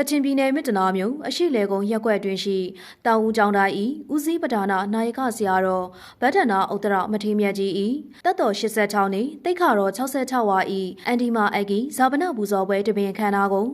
ကချင်ပြည်နယ်မြစ်တနာမြို့အရှိလေကုန်းရက်ကွက်တွင်ရှိတောင်ဦးကျောင်းတိုင်းဤဦးစီးပဒါနာနာယကဆရာတော်ဗဒ္ဒနာဥတ္တရမထေရမြတ်ကြီးဤတက်တော်86နှစ်တိတ်ခါတော်66ဝါဤအန်ဒီမာအက်ကီဇာပနပူဇော်ပွဲတပင်ခမ်းနားကို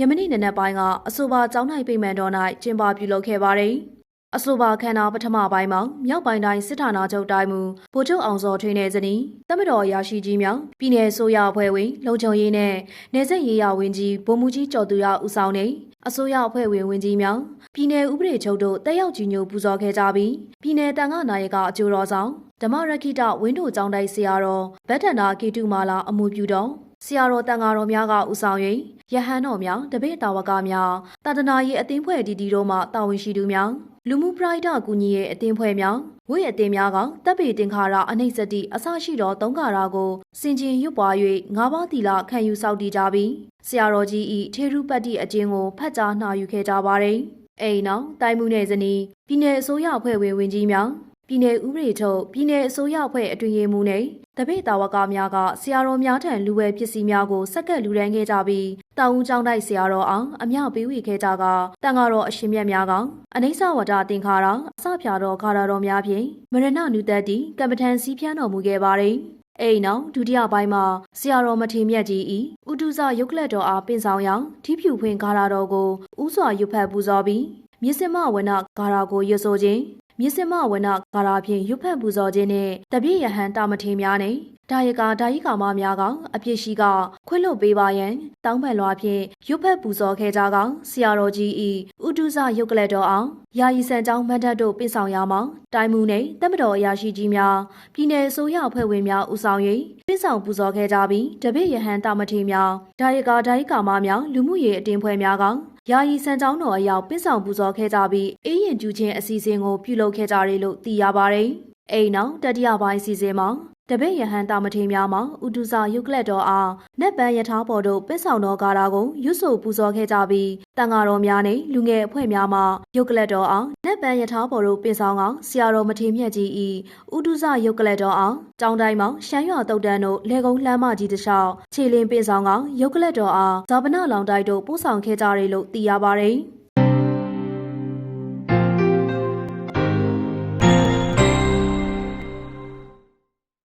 ယမနေ့နနက်ပိုင်းကအဆိုပါကျောင်းတိုင်းပိမှန်တော်၌ကျင်းပပြုလုပ်ခဲ့ပါတယ် အဆိုပါခန္ဓာပထမပိုင်းမှာမြောက်ပိုင်းတိုင်းစစ်ဌာနချုပ်တိုင်းမူဗိုလ်ချုပ်အောင်စောထွေးနဲ့ဇနီးတမတော်ရာရှိကြီးမြောင်ပြည်နယ်ဆိုရအဖွဲ့ဝင်လုံခြုံရေးနဲ့နေဆက်ရေးရာဝန်ကြီးဗိုလ်မှူးကြီးကျော်သူရဦးဆောင်နေအစိုးရအဖွဲ့ဝင်ဝန်ကြီးမြောင်ပြည်နယ်ဥပဒေချုပ်တို့တက်ရောက်ကြီးညိုပူဇော်ခဲ့ကြပြီးပြည်နယ်တန်ခါနာယကအကျိုးတော်ဆောင်ဓမ္မရခိတဝင်းတို့ကျောင်းတိုင်းဆရာတော်ဗတ္တနာကေတုမာလာအမှုပြုတော်ဆရာတော်တန်ဃာတော်များကဦးဆောင်၍ယဟန်တော်များတပည့်တော်ဝကများတာဒနာရေးအသင်းဖွဲ့တီတီတို့မှတာဝန်ရှိသူများ လူမှုပရိုက်တာကူညီရေးအသင်းဖွဲ့များဝိအသင်းများကတပ်ပေတင်ခါရအနှိမ့်စတိအစရှိသောသုံးခါရကိုစင်ကျင်ရွတ်ပွား၍ငါးပါးတီလာခံယူဆောက်တည်ကြပြီးဆရာတော်ကြီးဤထေရုပတ္တိအကျဉ်းကိုဖတ်ကြားနှာယူခဲ့ကြပါတယ်။အိမ်နောက်တိုင်းမှုနယ်ဇနီးပြည်내အစိုးရအဖွဲ့ဝင်ဝင်ကြီးများ ပြည်내ဥပဒေချုပ်ပြည်내အစိုးရအဖွဲ့အတွင်ရေးမှူးနဲ့တပိတ်တာဝကများကဆရာတော်များထံလူဝဲပစ္စည်းများကိုစက္ကက်လူရန်ခဲ့ကြပြီးတောင်ဦးကျောင်းတိုက်ဆရာတော်အောင်အမြောက်ပေးဝေခဲ့ကြကတန်ဃာတော်အရှင်မြတ်များကအနိစ္စဝတ္တသင်္ခါရအစဖြာတော်ခါရတော်များဖြင့်မရဏနုတ္တတိကမ္ပထံစီးဖြန်းတော်မူခဲ့ပါတယ်။အဲ့နောက်ဒုတိယပိုင်းမှာဆရာတော်မထေမြတ်ကြီးဤဥတုဇရုပ်ကလတ်တော်အားပင်ဆောင်ရောင်ထီးဖြူဖွင့်ခါရတော်ကိုဥစွာရွတ်ဖတ်ပူဇော်ပြီးမြစ်စမဝနဂါရာကိုရွတ်ဆိုခြင်း မြစ်စမဝနဂါရာဖြင့်ရွတ်ဖတ်ပူဇော်ခြင်းနဲ့တပြည့်ရဟန်တာမထေများနဲ့ဒါယကာဒါယိကာမများကအပြစ်ရှိကခွင့်လွတ်ပေးပါရန်တောင်းပန်လွှာဖြင့်ရွတ်ဖက်ပူဇော်ခဲ့ကြကောင်ဆရာတော်ကြီးဤဥတုဇရုပ်ကလတ်တော်အောင်ယာယီစံကြောင်းမတ်တပ်တို့ပြဆောင်ရမှာတိုင်းမှုနဲ့တမတော်အရာရှိကြီးများပြည်내ဆိုရအဖွဲ့ဝင်များဦးဆောင်၍ပြဆောင်ပူဇော်ခဲ့ကြပြီးတပည့်ရဟန်တာမထေများဒါယကာဒါယိကာမများလူမှုရေးအတင်းဖွဲ့များကောင် ယာယီစံကြောင်းတော်အရောက်ပြဆောင်ပူဇော်ခဲ့ကြပြီးအေးရင်ကျူးချင်းအစီအစဉ်ကိုပြုလုပ်ခဲ့ကြတယ်လို့သိရပါတယ်။အိမ်နောက်တတိယပိုင်းစီစဉ်မှာ တပည့်ယဟန်တာမထေများမှာဥတုဇယုတ်ကလတ်တော်အားနက်ပန်းယထာပေါ်တို့ပင့်ဆောင်တော်ကားတာကိုရွတ်ဆိုပူဇော်ခဲ့ကြပြီးတန်ဃာတော်များနဲ့လူငယ်အဖွဲ့များမှယုတ်ကလတ်တော်အားနက်ပန်းယထာပေါ်တို့ပင့်ဆောင်ကောင်ဆရာတော်မထေမြတ်ကြီးဤဥတုဇယုတ်ကလတ်တော်အားကျောင်းတိုင်းမှာရှမ်းရွာတုတ်တန်းတို့လေကုန်းလှမ်းမကြီးတစ်လျှောက်ခြေလင်းပင့်ဆောင်ကောင်ယုတ်ကလတ်တော်အားဇာပနလောင်တိုက်တို့ပို့ဆောင်ခဲ့ကြတယ်လို့သိရပါတယ်။